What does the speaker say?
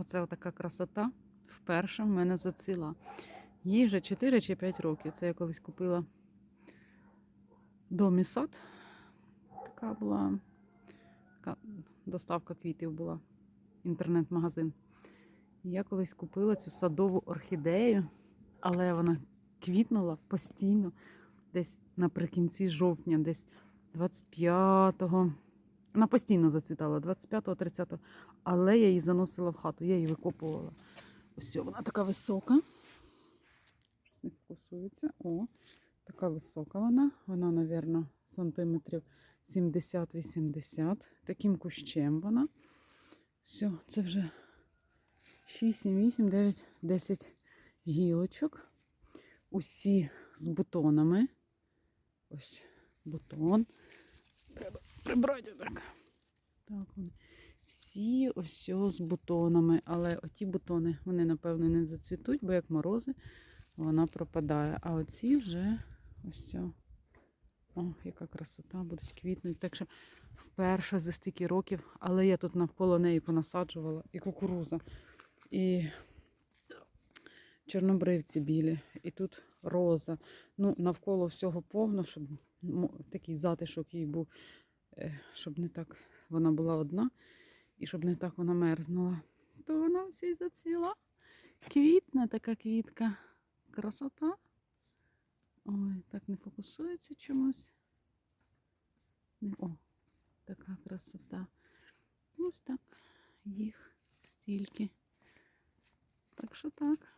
Оце така красота вперше в мене зацвіла. Їй вже 4 чи 5 років. Це я колись купила домі сад. Така була така доставка квітів була. Інтернет-магазин. Я колись купила цю садову орхідею, але вона квітнула постійно, десь наприкінці жовтня, десь 25-го. Вона постійно зацвітала 25-го, 30-го, але я її заносила в хату, я її викопувала. Ось вона така висока. Щось не фокусується. О, така висока вона. Вона, мабуть, сантиметрів 70-80. Таким кущем вона. Все, це вже 6, 7, 8, 9, 10 гілочок. Усі з бутонами. Ось бутон. Треба прибрати так. Так, вони. Всі ось з бутонами. Але оті бутони, вони, напевно, не зацвітуть, бо як морози, вона пропадає. А оці вже ось ця. О, яка красота, будуть квітнути. Так що вперше за стільки років, але я тут навколо неї понасаджувала і кукуруза, і чорнобривці білі, і тут роза. Ну, навколо всього повно, щоб такий затишок їй був, щоб не так вона була одна, і щоб не так вона мерзнула. То вона все й зацвіла. Квітна така квітка. Красота. Ой, так не фокусується чомусь. О, така красота. Ось так. Їх стільки. Так що так.